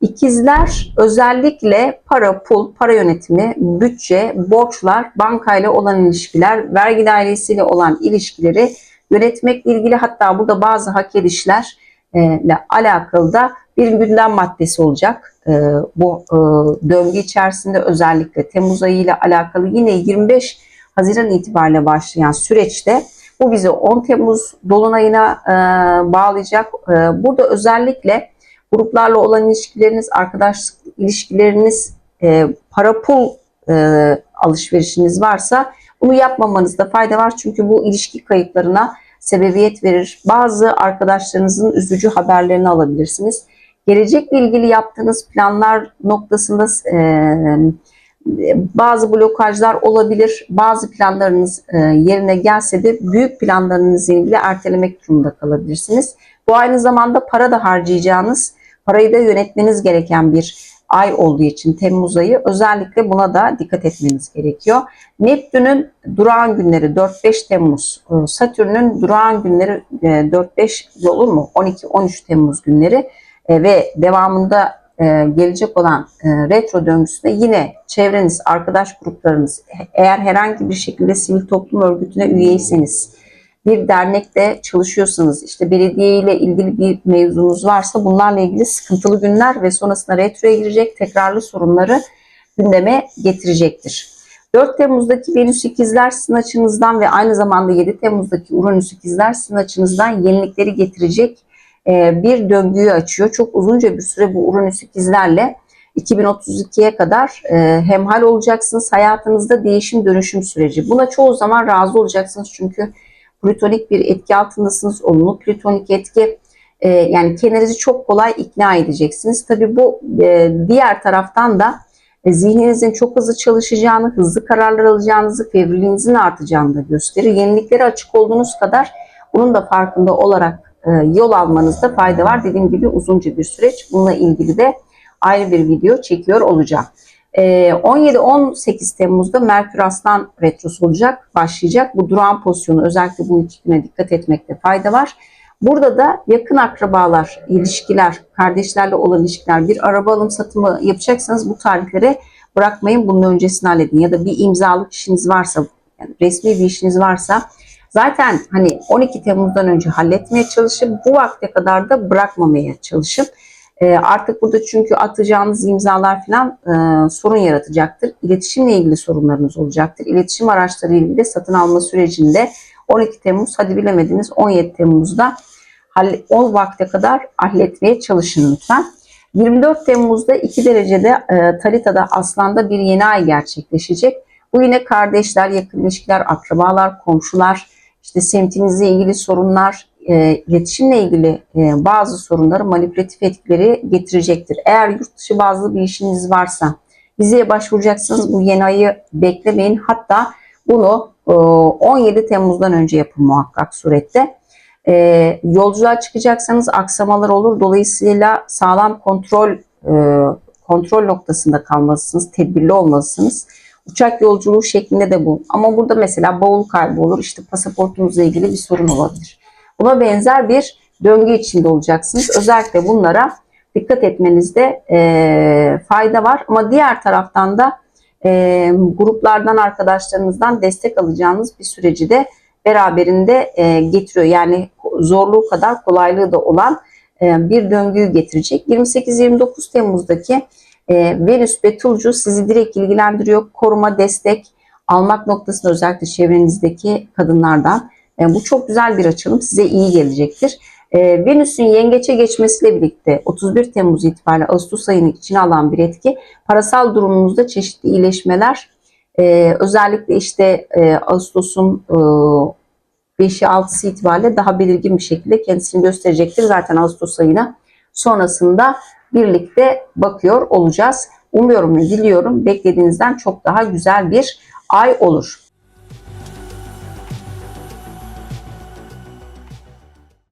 ikizler özellikle para, pul, para yönetimi, bütçe, borçlar, bankayla olan ilişkiler, vergi dairesiyle olan ilişkileri yönetmekle ilgili hatta burada bazı hak edişlerle alakalı da bir gündem maddesi olacak. Ee, Bu e, döngü içerisinde özellikle Temmuz ayı ile alakalı yine 25 Haziran itibariyle başlayan süreçte bu bizi 10 Temmuz dolunayına e, bağlayacak. E, burada özellikle gruplarla olan ilişkileriniz, arkadaşlık ilişkileriniz, e, para pul e, alışverişiniz varsa bunu yapmamanızda fayda var. Çünkü bu ilişki kayıplarına sebebiyet verir. Bazı arkadaşlarınızın üzücü haberlerini alabilirsiniz. Gelecekle ilgili yaptığınız planlar noktasında e, bazı blokajlar olabilir. Bazı planlarınız e, yerine gelse de büyük planlarınızla ilgili ertelemek durumunda kalabilirsiniz. Bu aynı zamanda para da harcayacağınız, parayı da yönetmeniz gereken bir ay olduğu için Temmuz ayı özellikle buna da dikkat etmeniz gerekiyor. Neptün'ün durağan günleri 4-5 Temmuz, e, Satürn'ün durağan günleri e, 4-5 olur mu? 12-13 Temmuz günleri e, ve devamında e, gelecek olan e, retro döngüsünde yine çevreniz, arkadaş gruplarınız eğer herhangi bir şekilde sivil toplum örgütüne üyeyseniz, bir dernekte çalışıyorsanız, işte belediye ile ilgili bir mevzunuz varsa bunlarla ilgili sıkıntılı günler ve sonrasında retroya girecek tekrarlı sorunları gündeme getirecektir. 4 Temmuz'daki Venüs ikizler sizin açınızdan ve aynı zamanda 7 Temmuz'daki Uranüs ikizler sizin açınızdan yenilikleri getirecek e, bir döngüyü açıyor. Çok uzunca bir süre bu Uranüs ikizlerle 2032'ye kadar e, hemhal olacaksınız. Hayatınızda değişim dönüşüm süreci. Buna çoğu zaman razı olacaksınız çünkü plütonik bir etki altındasınız. Olumlu plütonik etki e, yani kendinizi çok kolay ikna edeceksiniz. Tabii bu e, diğer taraftan da e, zihninizin çok hızlı çalışacağını, hızlı kararlar alacağınızı, fevriliğinizin artacağını da gösterir. Yeniliklere açık olduğunuz kadar bunun da farkında olarak e, yol almanızda fayda var. Dediğim gibi uzunca bir süreç. Bununla ilgili de ayrı bir video çekiyor olacağım. E, 17-18 Temmuz'da Merkür Aslan retrosu olacak, başlayacak. Bu durağan pozisyonu özellikle bu iki güne dikkat etmekte fayda var. Burada da yakın akrabalar, ilişkiler, kardeşlerle olan ilişkiler, bir araba alım satımı yapacaksanız bu tarihleri bırakmayın. Bunun öncesini halledin. Ya da bir imzalık işiniz varsa, yani resmi bir işiniz varsa zaten hani 12 Temmuz'dan önce halletmeye çalışın. Bu vakte kadar da bırakmamaya çalışın. E, artık burada çünkü atacağınız imzalar falan e, sorun yaratacaktır. İletişimle ilgili sorunlarınız olacaktır. İletişim araçları ilgili satın alma sürecinde 12 Temmuz hadi bilemediniz 17 Temmuz'da o vakte kadar halletmeye çalışın lütfen. 24 Temmuz'da 2 derecede e, Tarita'da Aslan'da bir yeni ay gerçekleşecek. Bu yine kardeşler, yakın ilişkiler, akrabalar, komşular, işte semtinizle ilgili sorunlar, e, iletişimle ilgili e, bazı sorunları manipülatif etkileri getirecektir. Eğer yurt dışı bazlı bir işiniz varsa vizeye başvuracaksınız bu yeni ayı beklemeyin. Hatta bunu e, 17 Temmuz'dan önce yapın muhakkak surette. E, yolculuğa çıkacaksanız aksamalar olur. Dolayısıyla sağlam kontrol e, kontrol noktasında kalmalısınız, tedbirli olmalısınız. Uçak yolculuğu şeklinde de bu. Ama burada mesela bavul kaybı olur. İşte pasaportunuzla ilgili bir sorun olabilir. Buna benzer bir döngü içinde olacaksınız. Özellikle bunlara dikkat etmenizde e, fayda var. Ama diğer taraftan da e, gruplardan, arkadaşlarınızdan destek alacağınız bir süreci de beraberinde e, getiriyor. Yani zorluğu kadar kolaylığı da olan e, bir döngüyü getirecek. 28-29 Temmuz'daki e, Venüs Betulcu sizi direkt ilgilendiriyor. Koruma, destek, almak noktasında özellikle çevrenizdeki kadınlardan e, bu çok güzel bir açılım size iyi gelecektir. E, Venüs'ün yengeçe geçmesiyle birlikte 31 Temmuz itibariyle Ağustos ayını içine alan bir etki parasal durumunuzda çeşitli iyileşmeler e, özellikle işte e, Ağustos'un e, 5'i 6'sı itibariyle daha belirgin bir şekilde kendisini gösterecektir. Zaten Ağustos ayına sonrasında birlikte bakıyor olacağız. Umuyorum ve diliyorum beklediğinizden çok daha güzel bir ay olur.